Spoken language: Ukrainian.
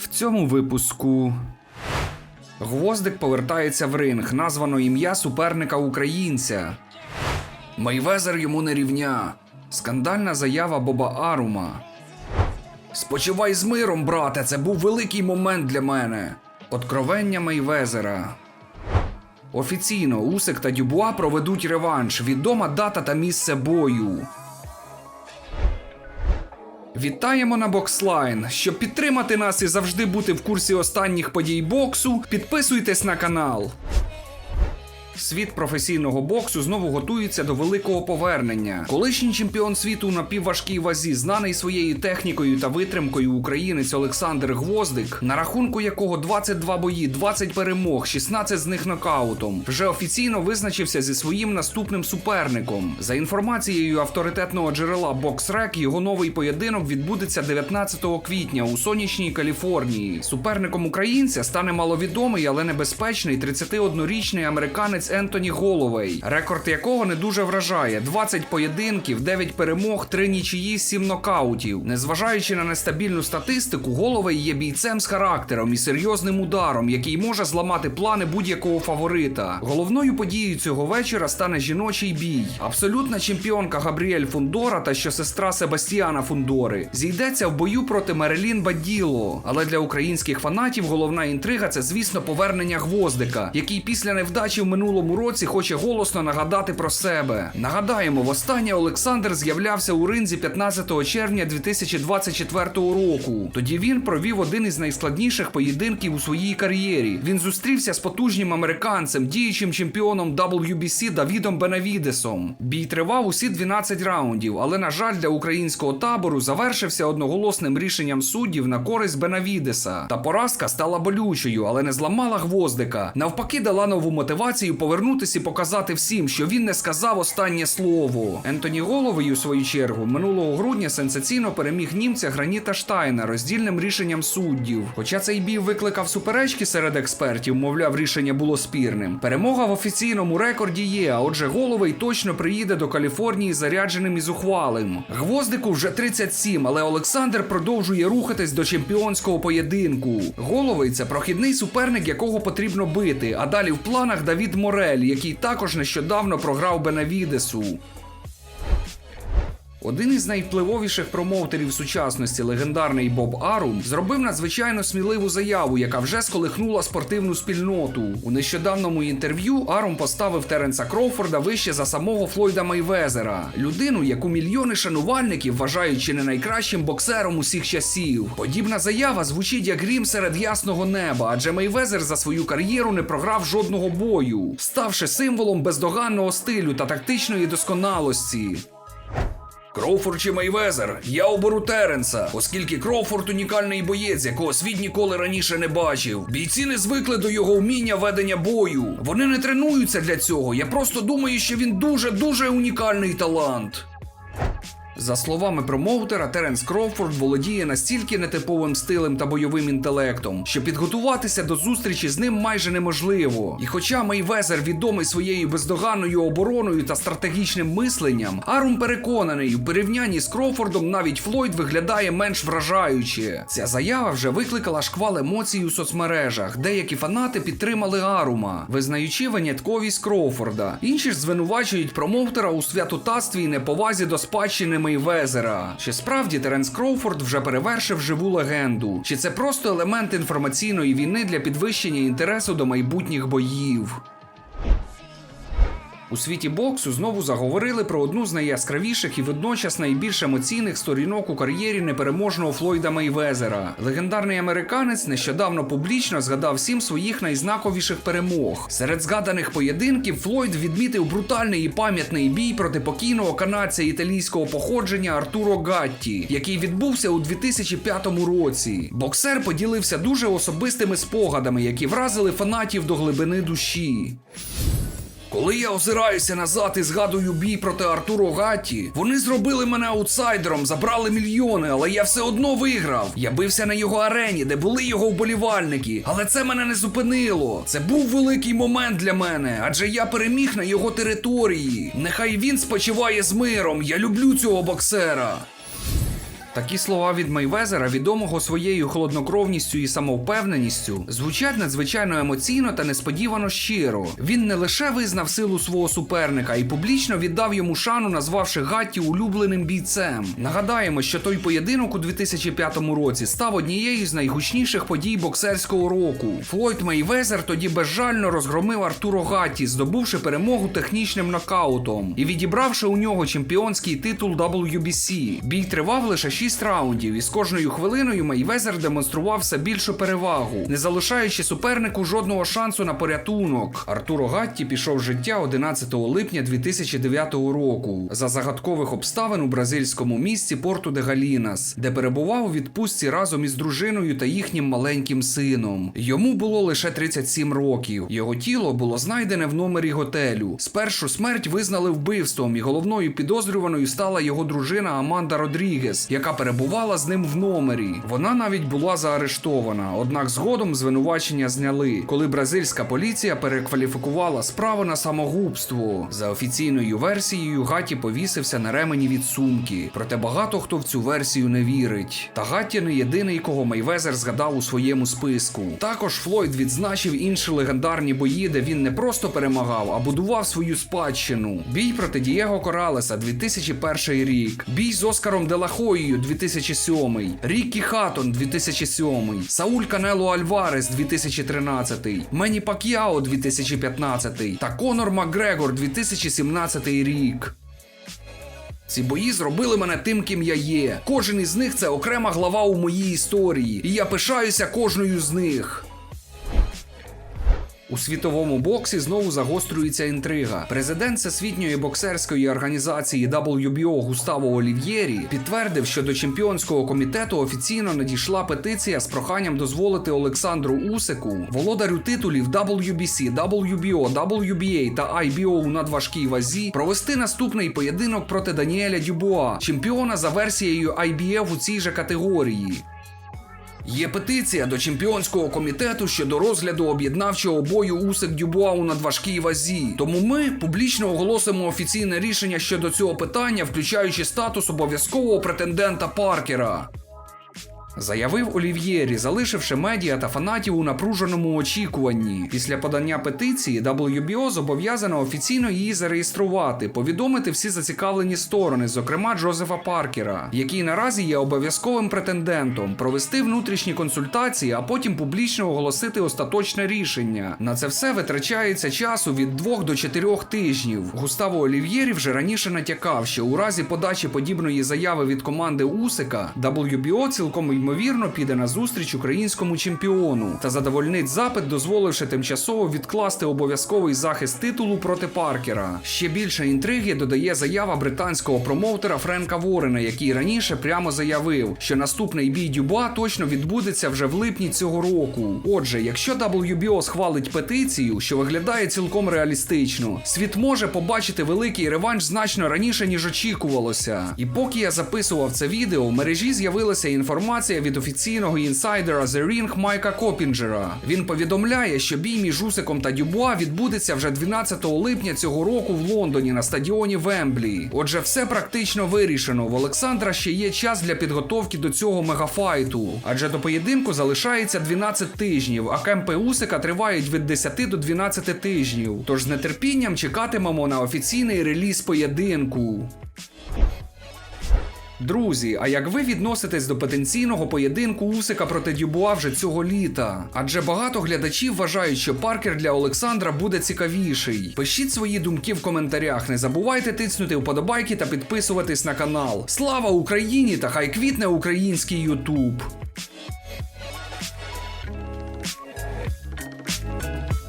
В цьому випуску Гвоздик повертається в ринг, названо ім'я суперника українця. Мейвезер йому не рівня. Скандальна заява Боба Арума. Спочивай з миром, брате, це був великий момент для мене. Откровення Мейвезера. Офіційно Усик та Дюбуа проведуть реванш. Відома дата та місце бою. Вітаємо на Бокслайн. Щоб підтримати нас і завжди бути в курсі останніх подій боксу, підписуйтесь на канал. Світ професійного боксу знову готується до великого повернення. Колишній чемпіон світу у напівважкій вазі, знаний своєю технікою та витримкою українець Олександр Гвоздик, на рахунку якого 22 бої, 20 перемог, 16 з них нокаутом, вже офіційно визначився зі своїм наступним суперником. За інформацією авторитетного джерела BoxRec, його новий поєдинок відбудеться 19 квітня у сонячній Каліфорнії. Суперником українця стане маловідомий, але небезпечний 31-річний американець Ентоні Головей, рекорд якого не дуже вражає: 20 поєдинків, 9 перемог, 3 нічиї, 7 нокаутів. Незважаючи на нестабільну статистику, Головей є бійцем з характером і серйозним ударом, який може зламати плани будь-якого фаворита. Головною подією цього вечора стане жіночий бій. Абсолютна чемпіонка Габріель Фундора та що сестра Себастьяна Фундори зійдеться в бою проти Мерелін Баділо. Але для українських фанатів головна інтрига це, звісно, повернення гвоздика, який після невдачі в минулому році хоче голосно нагадати про себе. Нагадаємо, востаннє Олександр з'являвся у ринзі 15 червня 2024 року. Тоді він провів один із найскладніших поєдинків у своїй кар'єрі. Він зустрівся з потужнім американцем, діючим чемпіоном WBC Давідом Бенавідесом. Бій тривав усі 12 раундів, але на жаль, для українського табору завершився одноголосним рішенням суддів на користь Бенавідеса. Та поразка стала болючою, але не зламала гвоздика. Навпаки, дала нову мотивацію повернутися і показати всім, що він не сказав останнє слово. Ентоні Головий, у свою чергу, минулого грудня сенсаційно переміг німця Граніта Штайна роздільним рішенням суддів. Хоча цей бій викликав суперечки серед експертів, мовляв, рішення було спірним. Перемога в офіційному рекорді є. А отже, Головий точно приїде до Каліфорнії зарядженим і зухвалим. Гвоздику вже 37, але Олександр продовжує рухатись до чемпіонського поєдинку. Головий це прохідний суперник, якого потрібно бити. А далі в планах Давід Морель, який також нещодавно програв Бенавідесу. Один із найвпливовіших промоутерів сучасності, легендарний Боб Арум, зробив надзвичайно сміливу заяву, яка вже сколихнула спортивну спільноту. У нещодавному інтерв'ю Арум поставив Теренса Кроуфорда вище за самого Флойда Мейвезера, людину, яку мільйони шанувальників вважають чи не найкращим боксером усіх часів. Подібна заява звучить як грім серед ясного неба, адже Мейвезер за свою кар'єру не програв жодного бою, ставши символом бездоганного стилю та тактичної досконалості. Кроуфорд чи Мейвезер, я оберу Теренса, оскільки Кроуфорд унікальний боєць, якого світ ніколи раніше не бачив. Бійці не звикли до його вміння ведення бою. Вони не тренуються для цього. Я просто думаю, що він дуже дуже унікальний талант. За словами промоутера, Теренс Кроуфорд володіє настільки нетиповим стилем та бойовим інтелектом, що підготуватися до зустрічі з ним майже неможливо. І хоча Мейвезер відомий своєю бездоганною обороною та стратегічним мисленням, Арум переконаний, у порівнянні з Кроуфордом навіть Флойд виглядає менш вражаюче. Ця заява вже викликала шквал емоцій у соцмережах. Деякі фанати підтримали Арума, визнаючи винятковість Кроуфорда. Інші ж звинувачують промоутера у святотатстві і неповазі до спадщини Мейвезера. Чи справді Теренс Кроуфорд вже перевершив живу легенду? Чи це просто елемент інформаційної війни для підвищення інтересу до майбутніх боїв? У світі боксу знову заговорили про одну з найяскравіших і водночас найбільш емоційних сторінок у кар'єрі непереможного Флойда Мейвезера. Легендарний американець нещодавно публічно згадав сім своїх найзнаковіших перемог. Серед згаданих поєдинків Флойд відмітив брутальний і пам'ятний бій проти покійного канадця італійського походження Артуро Гатті, який відбувся у 2005 році. Боксер поділився дуже особистими спогадами, які вразили фанатів до глибини душі. Коли я озираюся назад і згадую бій проти Артуро Гатті, вони зробили мене аутсайдером, забрали мільйони, але я все одно виграв. Я бився на його арені, де були його вболівальники, але це мене не зупинило. Це був великий момент для мене, адже я переміг на його території. Нехай він спочиває з миром. Я люблю цього боксера. Такі слова від Мейвезера, відомого своєю холоднокровністю і самовпевненістю, звучать надзвичайно емоційно та несподівано щиро. Він не лише визнав силу свого суперника і публічно віддав йому шану, назвавши Гатті улюбленим бійцем. Нагадаємо, що той поєдинок у 2005 році став однією з найгучніших подій боксерського року. Флойд Мейвезер тоді безжально розгромив Артуро Гатті, здобувши перемогу технічним нокаутом і відібравши у нього чемпіонський титул WBC. Бій тривав лише 6 раундів, і з кожною хвилиною Мейвезер демонстрував все більшу перевагу, не залишаючи супернику жодного шансу на порятунок. Артуро Гатті пішов життя 11 липня 2009 року за загадкових обставин у бразильському місті Порту де Галінас, де перебував у відпустці разом із дружиною та їхнім маленьким сином. Йому було лише 37 років. Його тіло було знайдене в номері готелю. Спершу смерть визнали вбивством, і головною підозрюваною стала його дружина Аманда Родрігес, яка перебувала з ним в номері. Вона навіть була заарештована, однак згодом звинувачення зняли, коли бразильська поліція перекваліфікувала справу на самогубство. За офіційною версією, Гаті повісився на ремені від сумки. Проте багато хто в цю версію не вірить. Та Гатті не єдиний, кого Мейвезер згадав у своєму списку. Також Флойд відзначив інші легендарні бої, де він не просто перемагав, а будував свою спадщину. Бій проти Дієго Коралеса 2001 рік, бій з Оскаром Делахоєю 2007, Ріккі Хатон 2007, Сауль Канело Альварес 2013, Мені Пак'яо 2015 та Конор Макгрегор 2017 рік. Ці бої зробили мене тим, ким я є. Кожен із них це окрема глава у моїй історії, і я пишаюся кожною з них. У світовому боксі знову загострюється інтрига. Президент всесвітньої боксерської організації WBO Густаво Олів'єрі підтвердив, що до чемпіонського комітету офіційно надійшла петиція з проханням дозволити Олександру Усику, володарю титулів WBC, WBO, WBA та IBO у надважкій вазі, провести наступний поєдинок проти Даніеля Дюбуа, чемпіона за версією IBF у цій же категорії. Є петиція до чемпіонського комітету щодо розгляду об'єднавчого бою Усик Дюбуа у надважкій вазі. Тому ми публічно оголосимо офіційне рішення щодо цього питання, включаючи статус обов'язкового претендента Паркера. Заявив Олів'єрі, залишивши медіа та фанатів у напруженому очікуванні. Після подання петиції WBO зобов'язано офіційно її зареєструвати, повідомити всі зацікавлені сторони, зокрема Джозефа Паркера, який наразі є обов'язковим претендентом, провести внутрішні консультації, а потім публічно оголосити остаточне рішення. На це все витрачається часу від 2 до 4 тижнів. Густаво Олів'єрі вже раніше натякав, що у разі подачі подібної заяви від команди Усика WBO цілком ймовірно піде на зустріч українському чемпіону та задовольнить запит, дозволивши тимчасово відкласти обов'язковий захист титулу проти Паркера. Ще більше інтриги додає заява британського промоутера Френка Ворена, який раніше прямо заявив, що наступний бій Дюба точно відбудеться вже в липні цього року. Отже, якщо WBO схвалить петицію, що виглядає цілком реалістично, світ може побачити великий реванш значно раніше ніж очікувалося. І поки я записував це відео, в мережі з'явилася інформація від офіційного інсайдера The Ring Майка Копінджера. Він повідомляє, що бій між Усиком та Дюбуа відбудеться вже 12 липня цього року в Лондоні на стадіоні Вемблі. Отже, все практично вирішено. В Олександра ще є час для підготовки до цього мегафайту, адже до поєдинку залишається 12 тижнів, а кемпи Усика тривають від 10 до 12 тижнів. Тож з нетерпінням чекатимемо на офіційний реліз поєдинку. Друзі, а як ви відноситесь до потенційного поєдинку Усика проти Дюбуа вже цього літа? Адже багато глядачів вважають, що Паркер для Олександра буде цікавіший. Пишіть свої думки в коментарях. Не забувайте тиснути вподобайки та підписуватись на канал. Слава Україні та хай квітне український Ютуб!